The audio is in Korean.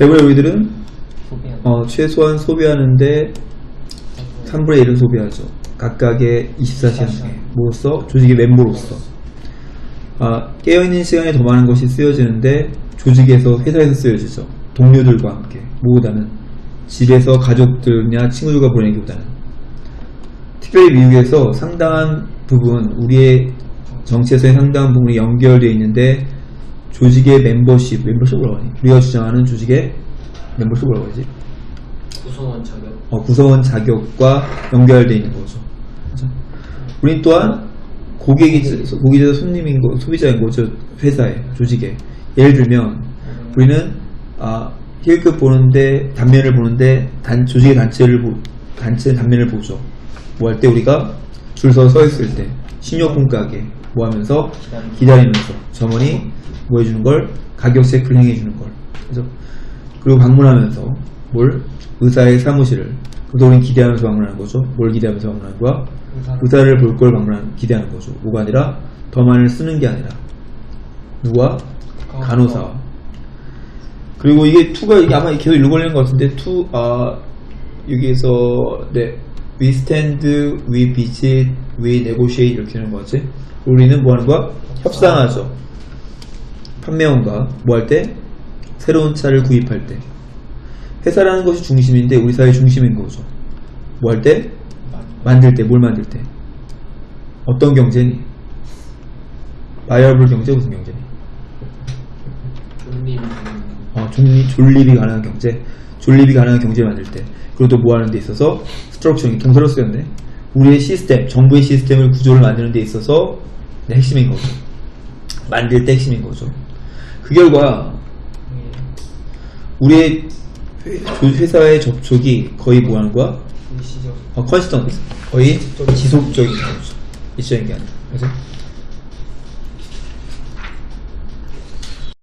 대부분 우리들은 어, 최소한 소비하는데 3분의 1은 소비하죠. 각각의 24시간 중에. 뭐로서? 조직의 멤버로서. 아, 깨어있는 시간이 더 많은 것이 쓰여지는데 조직에서, 회사에서 쓰여지죠. 동료들과 함께. 뭐보다는 집에서 가족들이나 친구들과 보내기보다는. 특별히 미국에서 상당한 부분, 우리의 정치에서의 상당한 부분이 연결되어 있는데 조직의 멤버십, 멤버십 뭐라고 하니? 우리가 주장하는 조직의 멤버십 뭐라고 하지? 구성원 자격 어, 구성원 자격과 연결되어 있는 거죠. 그죠? 우린 또한 고객이, 고객이자 손님인 거, 소비자인 거죠. 회사에, 조직에. 예를 들면, 우리는, 아, 힐급 보는데, 단면을 보는데, 단, 조직의 단체를, 보, 단체 단면을 보죠. 뭐 할 때 우리가 줄 서서 서 있을 때, 식료품 가게, 뭐 하면서, 기다리면서, 점원이 뭐 해주는 걸, 가격 체크를 행해 주는 걸. 그죠? 그리고 방문하면서, 뭘? 의사의 사무실을. 그래도 우린 기대하면서 방문하는 거죠. 뭘 기대하면서 방문하는 거야? 의사 를 볼 걸 방문하는, 기대하는 거죠. 뭐가 아니라, 더 많이 쓰는 게 아니라. 누가? 간호사와. 그리고 이게 투가 이게 아마 계속 일로 걸리는 것 같은데 투 아 여기에서 네 we stand, we visit, we negotiate 이렇게 하는 거지. 우리는 뭐 하는 거야? 협상하죠. 판매원과 뭐 할 때? 새로운 차를 구입할 때. 회사라는 것이 중심인데 우리 사회의 중심인 거죠. 뭐 할 때? 만들 때, 뭘 만들 때? 어떤 경제니? 바이어블 경제 무슨 경제니? 존님 어, 존립, 존립이 가능한 경제, 존립이 가능한 경제를 만들 때, 그리고 또 뭐 하는 데 있어서 스트럭처링, 동사로 쓰였네. 우리의 시스템, 정부의 시스템을 구조를 만드는 데 있어서 네, 핵심인 거죠. 만들 때 핵심인 거죠. 그 결과 우리의 회- 조- 회사의 접촉이 거의 뭐 하는 거야? 일시적 어, 컨시스턴트 거의 지속적인 거죠. 일시적인 게 아니라. 그래서